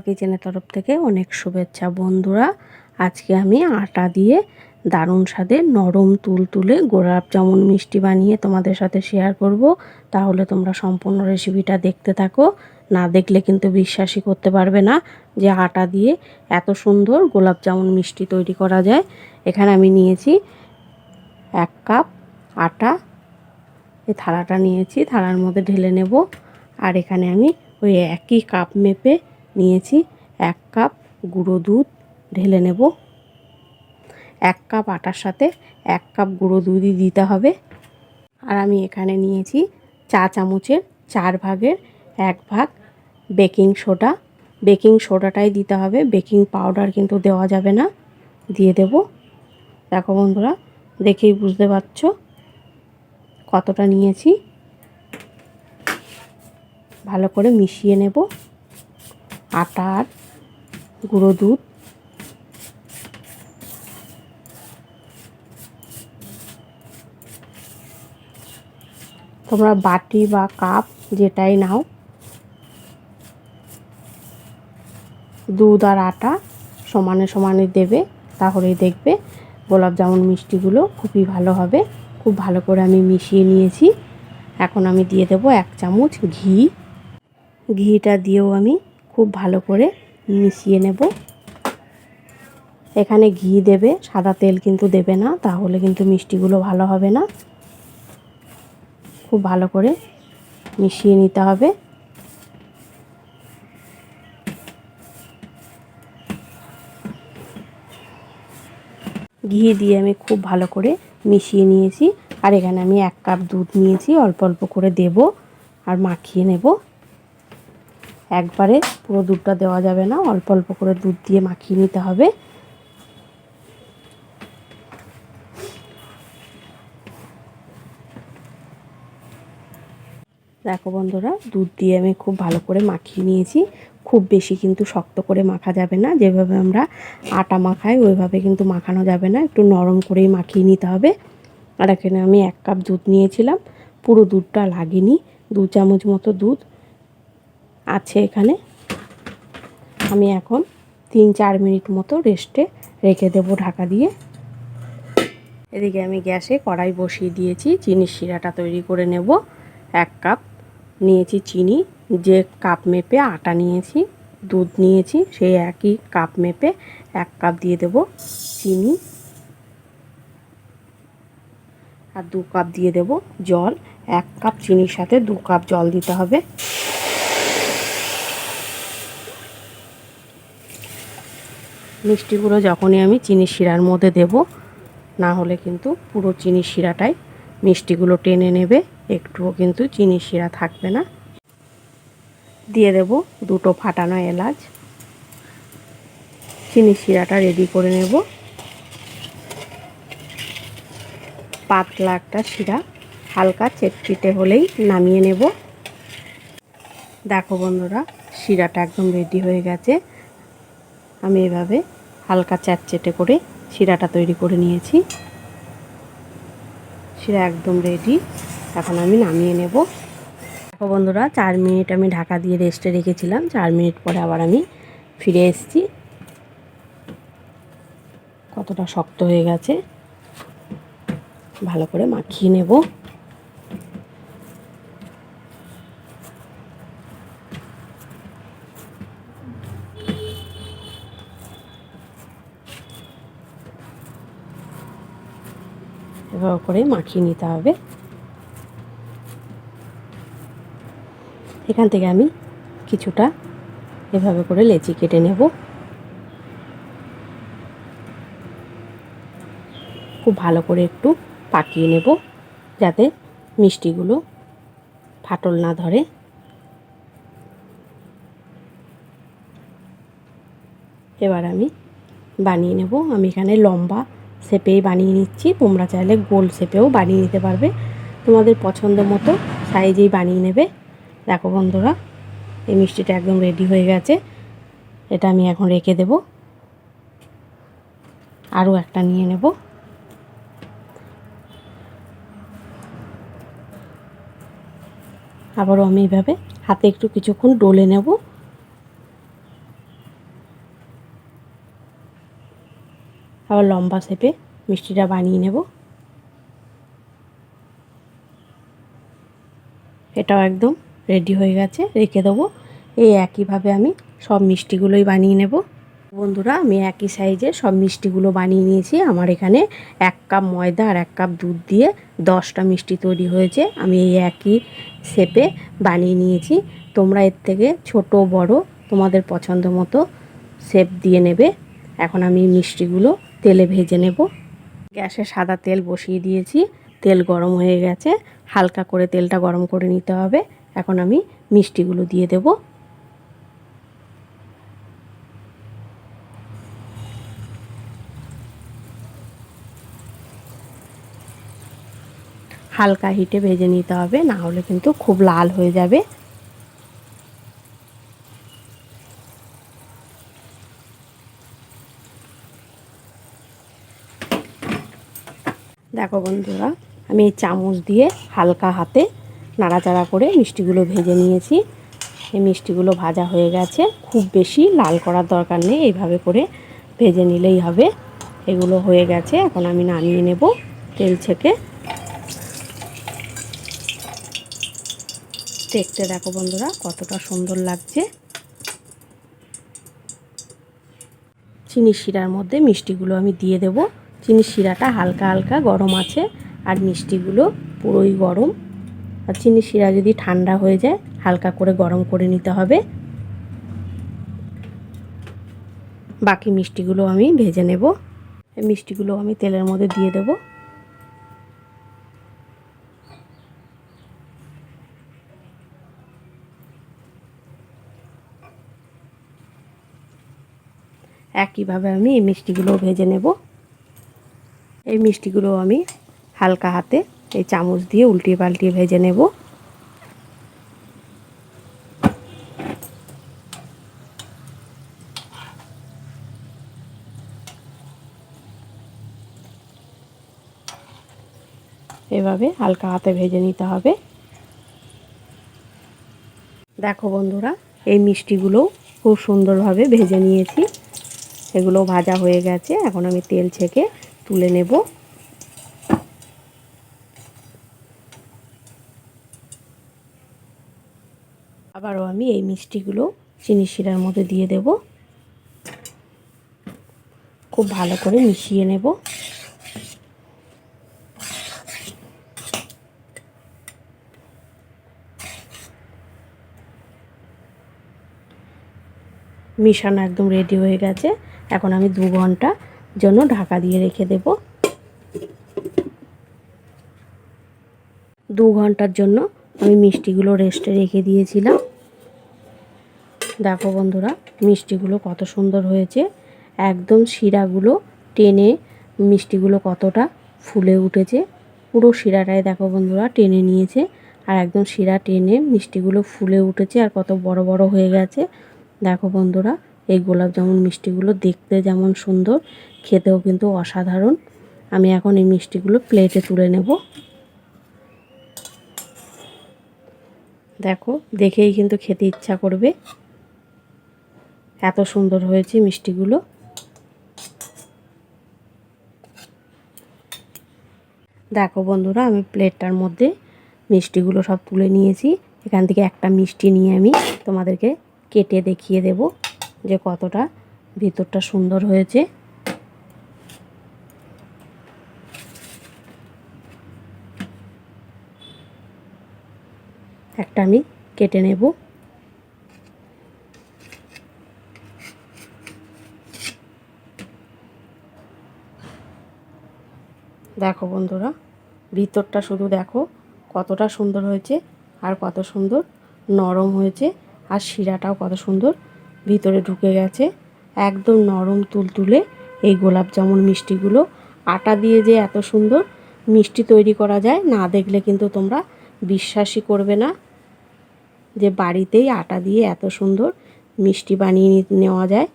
কিচেনের তরফ থেকে অনেক শুভেচ্ছা, বন্ধুরা। আজকে আমি আটা দিয়ে দারুণ স্বাদের নরম তুল তুলে গোলাপ জামুন মিষ্টি বানিয়ে তোমাদের সাথে শেয়ার করব। তাহলে তোমরা সম্পূর্ণ রেসিপিটা দেখতে থাকো। না দেখলে কিন্তু বিশ্বাসই করতে পারবে না যে আটা দিয়ে এত সুন্দর গোলাপ জামুন মিষ্টি তৈরি করা যায়। এখানে আমি নিয়েছি এক কাপ আটা। এই থালাটা নিয়েছি, থালার মধ্যে ঢেলে নেব। আর এখানে আমি ওই একই কাপ মেপে নিয়েছি এক কাপ গুঁড়ো দুধ, ঢেলে নেব। এক কাপ আটার সাথে এক কাপ গুঁড়ো দুধই দিতে হবে। আর আমি এখানে নিয়েছি চা চামচের চার ভাগের এক ভাগ বেকিং সোডা। বেকিং সোডাটাই দিতে হবে, বেকিং পাউডার কিন্তু দেওয়া যাবে না। দিয়ে দেব। দেখো বন্ধুরা, দেখেই বুঝতে পারছ কতটা নিয়েছি। ভালো করে মিশিয়ে নেব। আটা আর গুঁড়ো দুধ, তোমরা বাটি বা কাপ যেটাই নাও, দুধ আর আটা সমানে সমানে দেবে, তাহলেই দেখবে গোলাপ জামুন মিষ্টিগুলো খুবই ভালো হবে। খুব ভালো করে আমি মিশিয়ে নিয়েছি। এখন আমি দিয়ে দেবো এক চামচ ঘি। ঘিটা দিয়েও আমি খুব ভালো করে মিশিয়ে নেব। এখানে ঘি দেবে, সাদা তেল কিন্তু দেবে না, তাহলে কিন্তু মিষ্টিগুলো ভালো হবে না। খুব ভালো করে মিশিয়ে নিতে হবে। ঘি দিয়ে আমি খুব ভালো করে মিশিয়ে নিয়েছি। আর এখানে আমি এক কাপ দুধ নিয়েছি, অল্প অল্প করে দেব আর মাখিয়ে নেব। একবারে পুরো দুধটা দেওয়া যাবে না। অল্প অল্প করে দুধ দিয়ে মাখিয়ে নিতে হবে। দেখো বন্ধুরা, দুধ দিয়ে আমি খুব ভালো করে মাখিয়ে নিয়েছি। খুব বেশি কিন্তু শক্ত করে মাখা যাবে না। যেভাবে আমরা আটা মাখাই, ওইভাবে কিন্তু মাখানো যাবে না। একটু নরম করেই মাখিয়ে নিতে হবে। আর এখানে আমি এক কাপ দুধ নিয়েছিলাম। পুরো দুধটা লাগেনি। দু চামচ মতো দুধ। আছে এখানে। আমি এখন তিন চার মিনিট মতো রেস্টে রেখে দেব ঢাকা দিয়ে। এদিকে আমি গ্যাসে কড়াই বসিয়ে দিয়েছি, চিনির শিরাটা তৈরি করে নেব। এক কাপ নিয়েছি চিনি, যে কাপ মেপে আটা নিয়েছি, দুধ নিয়েছি, সেই একই কাপ মেপে এক কাপ দিয়ে দেব চিনি। আর দু কাপ দিয়ে দেব জল। এক কাপ চিনির সাথে দু কাপ জল দিতে হবে। মিষ্টিগুলো যখনই আমি চিনি শিরার মধ্যে দেব, না হলে কিন্তু পুরো চিনি শিরাটাই মিষ্টিগুলো টেনে নেবে, একটুও কিন্তু চিনি শিরা থাকবে না। দিয়ে দেব দুটো ফাটানো এলাচ। চিনি শিরাটা রেডি করে নেব। পাতলা একটা শিরা, হালকা চেটচিটে হলেই নামিয়ে নেব। দেখো বন্ধুরা, শিরাটা একদম রেডি হয়ে গেছে। আমি এভাবে হালকা চ্যাটচেটে করে শিরাটা তৈরি করে নিয়েছি। শিরা একদম রেডি এখন আমি নামিয়ে নেব। দেখো বন্ধুরা, চার মিনিট আমি ঢাকা দিয়ে রেস্টে রেখেছিলাম। চার মিনিট পরে আবার আমি ফিরে এসেছি। কতটা শক্ত হয়ে গেছে। ভালো করে মাখিয়ে নেব। এভাবে করে মাখিয়ে নিতে হবে। এখান থেকে আমি কিছুটা এভাবে করে লেচি কেটে নেব। খুব ভালো করে একটু পাকিয়ে নেব যাতে মিষ্টিগুলো ফাটল না ধরে। এবার আমি বানিয়ে নেব। আমি এখানে লম্বা শেপেই বানিয়ে নিচ্ছি। তোমরা চাইলে গোল শেপেও বানিয়ে নিতে পারবে। তোমাদের পছন্দ মতো সাইজেই বানিয়ে নেবে। দেখো বন্ধুরা, এই মিষ্টিটা একদম রেডি হয়ে গেছে। এটা আমি এখন রেখে দেব। আরও একটা নিয়ে নেব। আবারও আমি এভাবে হাতে একটু কিছুক্ষণ ডলে নেব। আবার লম্বা শেপে মিষ্টিটা বানিয়ে নেব। এটাও একদম রেডি হয়ে গেছে, রেখে দেবো। এই একইভাবে আমি সব মিষ্টিগুলোই বানিয়ে নেব। বন্ধুরা, আমি একই সাইজে সব মিষ্টিগুলো বানিয়ে নিয়েছি। আমার এখানে এক কাপ ময়দা আর এক কাপ দুধ দিয়ে দশটা মিষ্টি তৈরি হয়েছে। আমি এই একই শেপে বানিয়ে নিয়েছি। তোমরা এর থেকে ছোট, বড় তোমাদের পছন্দ মতো শেপ দিয়ে নেবে। এখন আমি মিষ্টিগুলো তেলে ভেজে নেব। গ্যাসে সাদা তেল বসিয়ে দিয়েছি। তেল গরম হয়ে গেছে। হালকা করে তেলটা গরম করে নিতে হবে। এখন আমি মিষ্টিগুলো দিয়ে দেব। হালকা হিটে ভেজে নিতে হবে। না হলে কিন্তু খুব লাল হয়ে যাবে। দেখো বন্ধুরা, আমি এই চামচ দিয়ে হালকা হাতে নাড়াচাড়া করে মিষ্টিগুলো ভেজে নিয়েছি। এই মিষ্টিগুলো ভাজা হয়ে গেছে। খুব বেশি লাল করার দরকার নেই, এইভাবে করে ভেজে নিলেই হবে। এগুলো হয়ে গেছে, এখন আমি নামিয়ে নেব তেল ছেঁকে। দেখতে দেখো বন্ধুরা, কতটা সুন্দর লাগছে। চিনি শিরার মধ্যে মিষ্টিগুলো আমি দিয়ে দেব। চিনি শিরাটা হালকা হালকা গরম আছে আর মিষ্টিগুলো পুরোই গরম। আর চিনি শিরা যদি ঠান্ডা হয়ে যায়, হালকা করে গরম করে নিতে হবে। বাকি মিষ্টিগুলো আমি ভেজে নেব। মিষ্টিগুলো আমি তেলের মধ্যে দিয়ে দেব। একইভাবে আমি এই মিষ্টিগুলো ভেজে নেব। এই মিষ্টিগুলো আমি হালকা হাতে এই চামচ দিয়ে উল্টিয়ে পাল্টিয়ে ভেজে নেব। এভাবে হালকা হাতে ভেজে নিতে হবে। দেখো বন্ধুরা, এই মিষ্টিগুলো খুব সুন্দরভাবে ভেজে নিয়েছি। এগুলো ভাজা হয়ে গেছে, এখন আমি তেল ছেঁকে তুলে নেব। আবারও আমি এই মিষ্টিগুলো চিনি শিরার মধ্যে দিয়ে দেব। খুব ভালো করে মিশিয়ে নেব। মিশানো একদম রেডি হয়ে গেছে। এখন আমি দু ঘণ্টা জন্য ঢাকা দিয়ে রেখে দেব। দু ঘণ্টার জন্য আমি মিষ্টিগুলো রেস্টে রেখে দিয়েছিলাম। দেখো বন্ধুরা, মিষ্টিগুলো কত সুন্দর হয়েছে। একদম শিরাগুলো টেনে মিষ্টিগুলো কতটা ফুলে উঠেছে। পুরো শিরাটাই দেখো বন্ধুরা টেনে নিয়েছে। আর একদম শিরা টেনে মিষ্টিগুলো ফুলে উঠেছে আর কত বড় বড় হয়ে গেছে। দেখো বন্ধুরা এই গোলাপ জামুন মিষ্টিগুলো দেখতে যেমন সুন্দর, খেতেও কিন্তু অসাধারণ। আমি এখন এই মিষ্টিগুলো প্লেটে তুলে নেব। দেখো, দেখেই কিন্তু খেতে ইচ্ছা করবে। এত সুন্দর হয়েছে মিষ্টিগুলো। দেখো বন্ধুরা, আমি প্লেটটার মধ্যে মিষ্টিগুলো সব তুলে নিয়েছি। এখান থেকে একটা মিষ্টি নিয়ে আমি তোমাদেরকে কেটে দেখিয়ে দেব। যে কতটা ভিতরটা সুন্দর হয়েছে। একটা আমি কেটে নেব। দেখো বন্ধুরা, ভিতরটা শুধু দেখো কতটা সুন্দর হয়েছে আর কত সুন্দর নরম হয়েছে আর শিরাটাও কত সুন্দর ভিতরে ঢুকে গেছে। একদম নরম তুলতুলে এই গোলাপ জামুন মিষ্টিগুলো। আটা দিয়ে যে এত সুন্দর মিষ্টি তৈরি করা যায়, না দেখলে কিন্তু তোমরা বিশ্বাসই করবে না যে বাড়িতেই আটা দিয়ে এত সুন্দর মিষ্টি বানিয়ে নেওয়া যায়।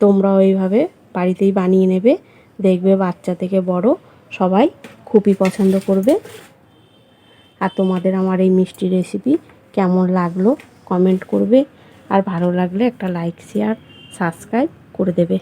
তোমরাও এইভাবে বাড়িতেই বানিয়ে নেবে। দেখবে বাচ্চা থেকে বড় সবাই খুবই পছন্দ করবে। আর তোমাদের আমার এই মিষ্টি রেসিপি কেমন লাগল কমেন্ট করবে। আর ভালো লাগলে একটা লাইক শেয়ার সাবস্ক্রাইব করে দেবে।